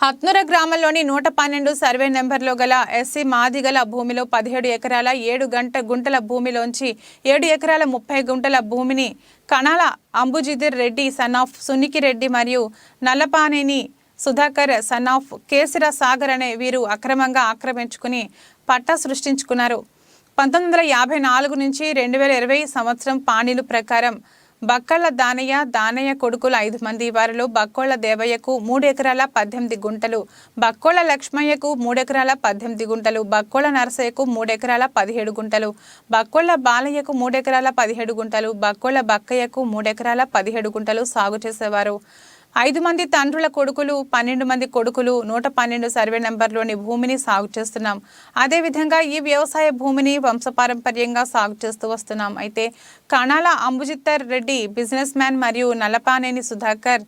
హత్నూర గ్రామంలోని నూట పన్నెండు సర్వే నెంబర్లో గల ఎస్సీ మాదిగల భూమిలో పదిహేడు ఎకరాల ఏడు గంట గుంటల భూమిలోంచి ఏడు ఎకరాల ముప్పై గుంటల భూమిని కణాల అంబుజిదిర్ రెడ్డి సన్ ఆఫ్ సునికి రెడ్డి మరియు నల్లపానేని సుధాకర్ సన్ ఆఫ్ కేసిర సాగర్ అనే వీరు అక్రమంగా ఆక్రమించుకుని పట్టా సృష్టించుకున్నారు. పంతొమ్మిది వందల యాభై నాలుగు నుంచి రెండు వేల ఇరవై సంవత్సరం పాణిలు ప్రకారం బక్కళ్ళ దానయ్య దానయ్య కొడుకులు ఐదు మంది వారిలో బక్కోళ్ళ దేవయ్యకు మూడు ఎకరాల పద్దెనిమిది గుంటలు బక్కోళ్ళ లక్ష్మయ్యకు మూడు ఎకరాల పద్దెనిమిది గుంటలు బక్కోళ్ళ నరసయ్యకు మూడు ఎకరాల పదిహేడు గుంటలు బక్కోళ్ళ బాలయ్యకు మూడు ఎకరాల పదిహేడు గుంటలు బక్కోళ్ళ బక్కయ్యకు మూడు ఎకరాల పదిహేడు గుంటలు సాగు చేసేవారు. ఐదు మంది తండ్రుల కొడుకులు పన్నెండు మంది కొడుకులు నూట పన్నెండు సర్వే నెంబర్లోని భూమిని సాగు చేస్తున్నాం. అదేవిధంగా ఈ వ్యవసాయ భూమిని వంశపారంపర్యంగా సాగు చేస్తూ వస్తున్నాం. అయితే కణాల అంబుజిత్తర్ రెడ్డి బిజినెస్ మ్యాన్ మరియు నలపానేని సుధాకర్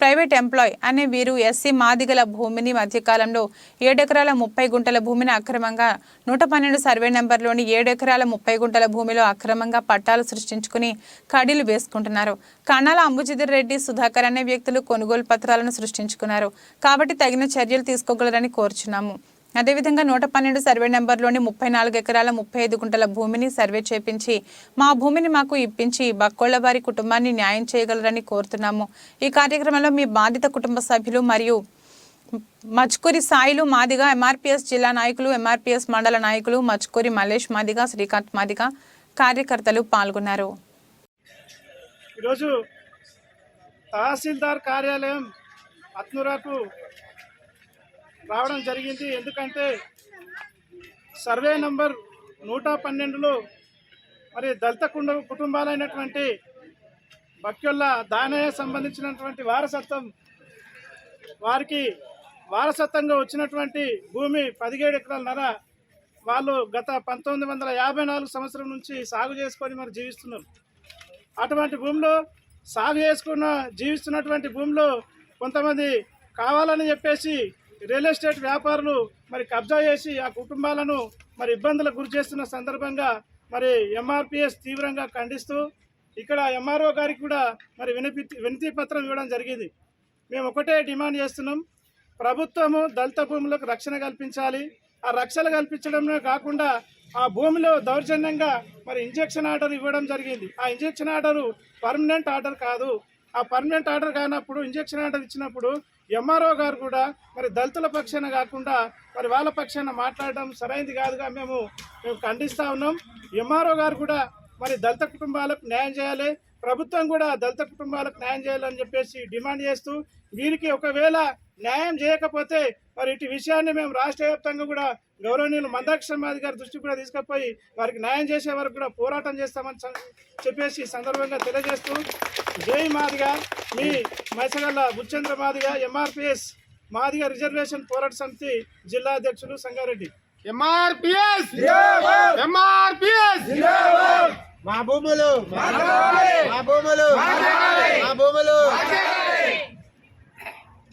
ప్రైవేట్ ఎంప్లాయ్ అనే వీరు ఎస్సీ మాదిగల భూమిని మధ్యకాలంలో ఏడెకరాల ముప్పై గుంటల భూమిని అక్రమంగా నూట పన్నెండు సర్వే నెంబర్లోని ఏడెకరాల ముప్పై గుంటల భూమిలో అక్రమంగా పట్టాలు సృష్టించుకుని కడీలు వేసుకుంటున్నారు. కణాల అంబుజిదర్ రెడ్డి సుధాకర్ అనే వ్యక్తులు కొనుగోలు పత్రాలను సృష్టించుకున్నారు. కాబట్టి తగిన చర్యలు తీసుకోగలరని కోరుచున్నాము. అదేవిధంగా నూట పన్నెండు సర్వే నెంబర్లోని ముప్పై నాలుగు ఎకరాల ముప్పై ఐదు గుంటల భూమిని సర్వే చేపించి మా భూమిని మాకు ఇప్పించి బక్కోళ్ళ వారి కుటుంబాన్ని న్యాయం చేయగలరని కోరుతున్నాము. ఈ కార్యక్రమంలో మీ బాధిత కుటుంబ సభ్యులు మరియు మచ్కూరి సాయిలు మాదిగా ఎంఆర్పిఎస్ జిల్లా నాయకులు ఎంఆర్పిఎస్ మండల నాయకులు మచ్కూరి మల్లేష్ మాదిగా శ్రీకాంత్ మాదిగా కార్యకర్తలు పాల్గొన్నారు. ఈరోజు తహసీల్దార్ కార్యాలయం అత్నురాకు రావడం జరిగింది. ఎందుకంటే సర్వే నంబర్ నూట పన్నెండులో మరి దళిత కుండ కుటుంబాలైనటువంటి భక్తుల దానయ్య సంబంధించినటువంటి వారసత్వం వారికి వారసత్వంగా వచ్చినటువంటి భూమి పదిహేడు ఎకరాలన్నర వాళ్ళు గత పంతొమ్మిది వందల యాభై నాలుగు సంవత్సరం నుంచి సాగు చేసుకొని మరి జీవిస్తున్నారు. అటువంటి భూమిలో సాగు చేసుకున్న జీవిస్తున్నటువంటి భూమిలో కొంతమంది కావాలని చెప్పేసి రియల్ ఎస్టేట్ వ్యాపారులు మరి కబ్జా చేసి ఆ కుటుంబాలను మరి ఇబ్బందులకు గురి చేస్తున్న సందర్భంగా మరి ఎంఆర్పిఎస్ తీవ్రంగా ఖండిస్తూ ఇక్కడ ఎంఆర్ఓ గారికి కూడా మరి వినతి వినతి పత్రం ఇవ్వడం జరిగింది. మేము ఒకటే డిమాండ్ చేస్తున్నాం. ప్రభుత్వము దళిత భూములకు రక్షణ కల్పించాలి. ఆ రక్షణ కల్పించడమే కాకుండా ఆ భూమిలో దౌర్జన్యంగా మరి ఇంజెక్షన్ ఆర్డర్ ఇవ్వడం జరిగింది. ఆ ఇంజెక్షన్ ఆర్డర్ పర్మనెంట్ ఆర్డర్ కాదు. ఆ పర్మనెంట్ ఆర్డర్ కానప్పుడు ఇంజక్షన్ ఆర్డర్ ఇచ్చినప్పుడు ఎంఆర్ఓ గారు కూడా మరి దళితుల పక్షాన కాకుండా మరి వాళ్ళ పక్షాన మాట్లాడడం సరైనది కాదుగా మేము మేము ఖండిస్తా ఉన్నాం. ఎంఆర్ఓ గారు కూడా మరి దళిత కుటుంబాలకు న్యాయం చేయాలి. ప్రభుత్వం కూడా దళిత కుటుంబాలకు న్యాయం చేయాలని చెప్పేసి డిమాండ్ చేస్తూ వీరికి ఒకవేళ న్యాయం చేయకపోతే మరి ఇటు విషయాన్ని మేము రాష్ట్ర వ్యాప్తంగా కూడా గౌరవనీయులు మందాక్షమాది గారి దృష్టికి కూడా తీసుకుపోయి వారికి న్యాయం చేసే వరకు కూడా పోరాటం చేస్తామని చెప్పేసి సందర్భంగా తెలియజేస్తూ జై మాదిగా మీ మైసగల్ల బుచ్చేంద్ర మాదిగా ఎంఆర్పిఎస్ మాదిగా రిజర్వేషన్ పోరాట సమితి జిల్లా అధ్యక్షులు సంగారెడ్డి. ఎంఆర్పిఎస్ ఎంఆర్పిఎస్ భూములు. మా భూములు. మా భూములు.